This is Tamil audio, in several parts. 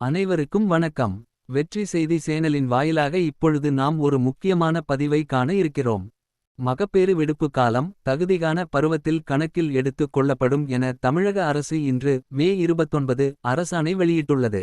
அனைவருக்கும் வணக்கம். வெற்றி செய்தி சேனலின் வாயிலாக இப்பொழுது நாம் ஒரு முக்கியமான பதிவை காண இருக்கிறோம். மகப்பேறு விடுப்பு காலம் தகுதிகான பருவத்தில் கணக்கில் எடுத்துக் கொள்ளப்படும் என தமிழக அரசு இன்று மே 29 அரசாணை வெளியிட்டுள்ளது.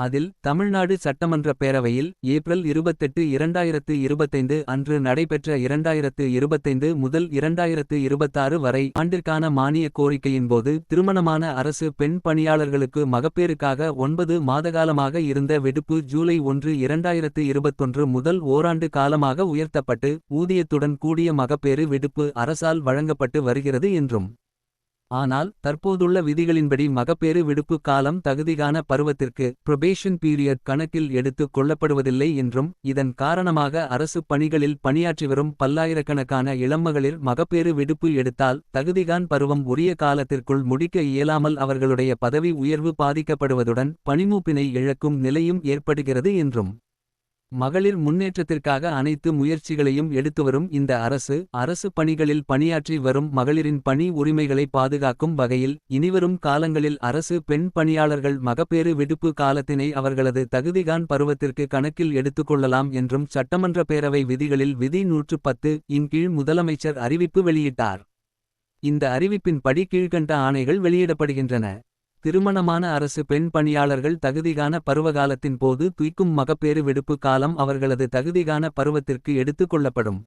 அதில் தமிழ்நாடு சட்டமன்ற பேரவையில் ஏப்ரல் 28 2025 அன்று நடைபெற்ற 2025 முதல் 2026 வரை ஆண்டிற்கான மானிய கோரிக்கையின்போது திருமணமான அரசு பெண் பணியாளர்களுக்கு மகப்பேறுக்காக ஒன்பது மாதகாலமாக இருந்த வெடுப்பு ஜூலை 1 2021 முதல் ஓராண்டு காலமாக உயர்த்தப்பட்டு ஊதியத்துடன் கூடிய மகப்பேறு விடுப்பு அரசால் வழங்கப்பட்டு வருகிறது என்றும் ஆனால் தற்போதுள்ள விதிகளின்படி மகப்பேறு விடுப்பு காலம் தகுதிகான பருவத்திற்கு probation பீரியட் கணக்கில் எடுத்துக் கொள்ளப்படுவதில்லை என்றும் இதன் காரணமாக அரசு பணிகளில் பணியாற்றி வரும் பல்லாயிரக்கணக்கான இளம்மகளிர் மகப்பேறு விடுப்பு எடுத்தால் தகுதிகான் பருவம் உரிய காலத்திற்குள் முடிக்க இயலாமல் அவர்களுடைய பதவி உயர்வு பாதிக்கப்படுவதுடன் பணிமூப்பினை இழக்கும் நிலையும் ஏற்படுகிறது என்றும். மகளிர் முன்னேற்றத்திற்காக அனைத்து முயற்சிகளையும் எடுத்துவரும் இந்த அரசு அரசு பணிகளில் பணியாற்றி வரும் மகளிரின் பணி உரிமைகளை பாதுகாக்கும் வகையில் இனிவரும் காலங்களில் அரசு பெண் பணியாளர்கள் மகப்பேறு விடுப்பு காலத்தினை அவர்களது தகுதிகான் பருவத்திற்கு கணக்கில் எடுத்துக்கொள்ளலாம் என்றும் சட்டமன்ற பேரவை விதிகளில் விதி நூற்று பத்து இன் கீழ் முதலமைச்சர் அறிவிப்பு வெளியிட்டார். இந்த அறிவிப்பின் படி கீழ்கண்ட ஆணைகள் வெளியிடப்படுகின்றன. திருமணமான அரசு பெண் பணியாளர்கள் தகுதிகான பருவகாலத்தின் போது துய்க்கும் மகப்பேறு விடுப்பு காலம் அவர்களது தகுதிகான பருவத்திற்கு எடுத்துக் கொள்ளப்படும்.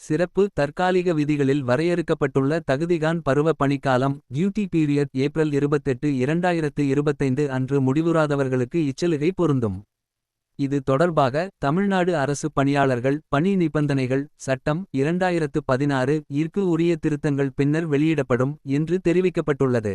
சிறப்பு தற்காலிக விதிகளில் வரையறுக்கப்பட்டுள்ள தகுதிகான் பருவ பணிக்காலம் டியூட்டி பீரியட் ஏப்ரல் 28 2025 அன்று முடிவுறாதவர்களுக்கு இச்சலுகை பொருந்தும். இது தொடர்பாக தமிழ்நாடு அரசு பணியாளர்கள் பணி நிபந்தனைகள் சட்டம் 2016 ஈர்க்கு உரிய திருத்தங்கள் பின்னர் வெளியிடப்படும் என்று தெரிவிக்கப்பட்டுள்ளது.